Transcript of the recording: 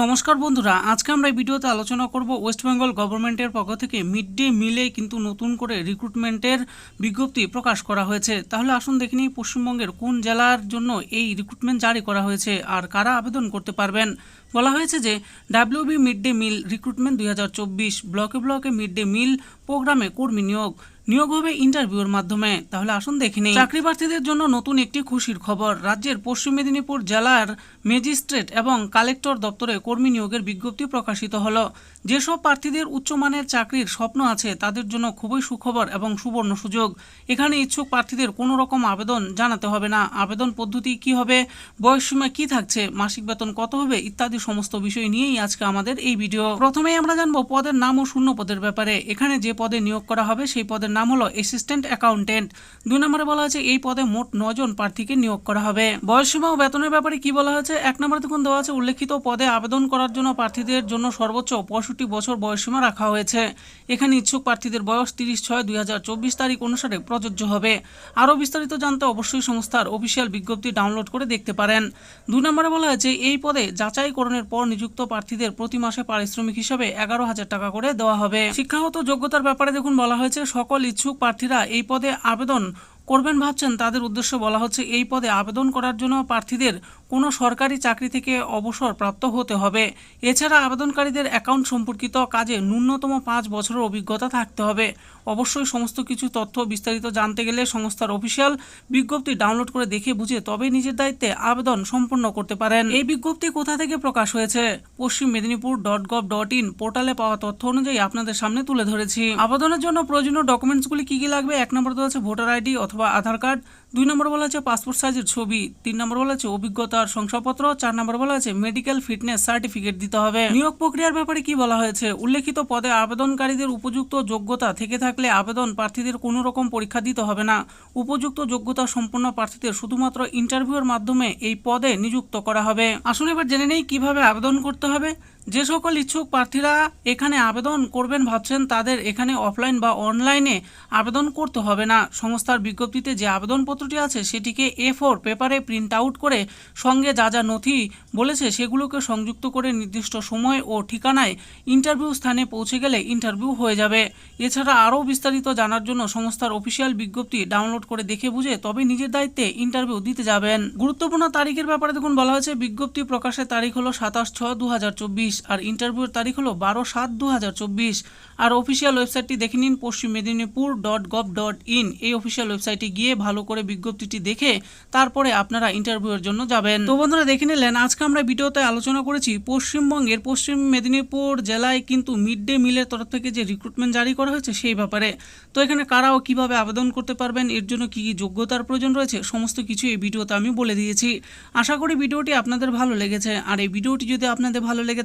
নমস্কার বন্ধুরা, আজকে আমরা এই ভিডিওতে আলোচনা করব ওয়েস্ট বেঙ্গল গভর্নমেন্টের পক্ষ থেকে মিড ডে মিলে কিন্তু নতুন করে রিক্রুটমেন্টের বিজ্ঞপ্তি প্রকাশ করা হয়েছে। তাহলে আসুন দেখে নিই পশ্চিমবঙ্গের কোন জেলার জন্য এই রিক্রুটমেন্ট জারি করা হয়েছে আর কারা আবেদন করতে পারবেন। বলা হয়েছে যে WB mid day meal recruitment দুই হাজার চব্বিশ, ব্লকে ব্লকে মিড ডে মিল প্রোগ্রামে কর্মী নিয়োগ। নিয়োগ হবে ইন্টারভিউর মাধ্যমে। তাহলে আসুন দেখে নিই। চাকরি প্রার্থীদের জন্য নতুন একটি খুশির খবর। রাজ্যের পশ্চিম মেদিনীপুর জেলার ম্যাজিস্ট্রেট এবং কালেক্টর দপ্তরে কর্মী নিয়োগের বিজ্ঞপ্তি প্রকাশিত হল। যেসব প্রার্থীদের উচ্চমানের চাকরির স্বপ্ন আছে, তাদের জন্য খুবই সুখবর এবং সুবর্ণ সুযোগ। এখানে ইচ্ছুক প্রার্থীদের কোনো রকম আবেদন জানাতে হবে না। আবেদন পদ্ধতি কি হবে, বয়সসীমা কি থাকছে, মাসিক বেতন কত হবে, ইত্যাদি সমস্ত বিষয় নিয়েই আজকে আমাদের এই ভিডিও। প্রথমেই আমরা জানব পদের নাম ও শূন্য পদের ব্যাপারে। এখানে যে পদে নিয়োগ করা হবে, সেই পদের নাম হলো অ্যাসিস্ট্যান্ট অ্যাকাউন্টেন্ট দুই নম্বরে বলা হয়েছে, এই পদে মোট নজন প্রার্থীকে নিয়োগ করা হবে। বয়সসীমা ও বেতনের ব্যাপারে কি বলা হয়েছে? এক নম্বরে দেখুন, দেওয়া আছে, উল্লেখিত পদে আবেদন করার জন্য প্রার্থীদের জন্য সর্বোচ্চ পঁয়ষট্টি বছর বয়সসীমা রাখা হয়েছে। এখানে ইচ্ছুক প্রার্থীদের বয়স তিরিশ ছয় দুই তারিখ অনুসারে প্রযোজ্য হবে। আরও বিস্তারিত জানতে অবশ্যই সংস্থার অফিসিয়াল বিজ্ঞপ্তি ডাউনলোড করে দেখতে পারেন। দুই নম্বরে বলা হয়েছে, এই পদে যাচাইকরণের পর নিযুক্ত প্রার্থীদের প্রতি মাসে পারিশ্রমিক হিসাবে এগারো হাজার টাকা করে দেওয়া হবে। শিক্ষাগত যোগ্যতার ব্যাপারে দেখুন, বলা হয়েছে, সকল ইচ্ছুক প্রার্থীরা এই পদে আবেদন করবেন ভাবছেন। তাদের উদ্দেশ্য বলা হচ্ছে, এই পদে আবেদন করার জন্য প্রার্থীদের কোনো সরকারি চাকরি থেকে অবসর প্রাপ্ত হতে হবে। এছাড়া আবেদনকারীদের অ্যাকাউন্ট সম্পর্কিত কাজে ন্যূনতম পাঁচ বছরের অভিজ্ঞতা থাকতে হবে। অবশ্যই সমস্ত কিছু তথ্য বিস্তারিত জানতে গেলে সংস্থার অফিসিয়াল বিজ্ঞপ্তি ডাউনলোড করে দেখে বুঝে তবে নিজের দায়িত্বে আবেদন সম্পন্ন করতে পারেন। এই বিজ্ঞপ্তি কোথা থেকে প্রকাশ হয়েছে? Paschim Medinipur dot gov dot in পোর্টালে পাওয়া তথ্য অনুযায়ী আপনাদের সামনে তুলে ধরেছি। আবেদনের জন্য প্রয়োজনীয় ডকুমেন্টসগুলি কি কি লাগবে? এক নম্বর তো আছে ভোটার আইডি অথবা আধার কার্ড। দুই নম্বর বলা আছে পাসপোর্ট সাইজের ছবি, তিন নম্বর বলা আছে অভিজ্ঞতার শংসাপত্র, চার নম্বর বলা আছে মেডিকেল ফিটনেস সার্টিফিকেট দিতে হবে। নিয়োগ প্রক্রিয়ার ব্যাপারে কি বলা হয়েছে? উল্লেখিত পদে আবেদনকারীদের উপযুক্ত যোগ্যতা থেকে থাকলে আবেদন প্রার্থীদের কোনো রকম পরীক্ষা দিতে হবে না। উপযুক্ত যোগ্যতা সম্পন্ন প্রার্থীদের শুধুমাত্র ইন্টারভিউর মাধ্যমে এই পদে নিযুক্ত করা হবে। আসুন এবার জেনে নেই কীভাবে আবেদন করতে হবে। যে সকল ইচ্ছুক প্রার্থীরা এখানে আবেদন করবেন ভাবছেন তাদের এখানে অফলাইন বা অনলাইনে আবেদন করতে হবে না। সংস্থার বিজ্ঞপ্তিতে যে আবেদনপত্রটি আছে সেটিকে এ ফোর পেপারে প্রিন্ট আউট করে সঙ্গে যা যা নথি বলেছে সেগুলোকে সংযুক্ত করে নির্দিষ্ট সময় ও ঠিকানায় ইন্টারভিউ স্থানে পৌঁছে গেলে ইন্টারভিউ হয়ে যাবে। এছাড়া আরও বিস্তারিত জানার জন্য সংস্থার অফিসিয়াল বিজ্ঞপ্তি ডাউনলোড করে দেখে বুঝে তবে নিজের দায়িত্বে ইন্টারভিউ দিতে যাবেন। গুরুত্বপূর্ণ তারিখের ব্যাপারে দেখুন বলা হয়েছে, বিজ্ঞপ্তি প্রকাশের তারিখ হলো সাতাশ ছয় দু চব্বিশ আর ইন্টারভিউর তারিখ হলো বারো সাত দু হাজার চব্বিশ। আর অফিসিয়াল ওয়েবসাইটটি দেখে নিন, Paschim Medinipur dot gov dot in এই অফিসিয়াল ওয়েবসাইটে গিয়ে ভালো করে বিজ্ঞপ্তিটি দেখে তারপরে আপনারা ইন্টারভিউয়ের জন্য যাবেন। তো বন্ধুরা, দেখে নিলেন, আজকে আমরা ভিডিওতে আলোচনা করেছি পশ্চিমবঙ্গের, পশ্চিম মেদিনীপুর জেলায় কিন্তু মিড ডে মিলের তরফ থেকে যে রিক্রুটমেন্ট জারি করা হয়েছে সেই ব্যাপারে। তো এখানে কারাও কীভাবে আবেদন করতে পারবেন, এর জন্য কী কী যোগ্যতার প্রয়োজন রয়েছে, সমস্ত কিছু এই ভিডিওতে আমি বলে দিয়েছি। আশা করি ভিডিওটি আপনাদের ভালো লেগেছে। আর এই ভিডিওটি যদি আপনাদের ভালো লেগে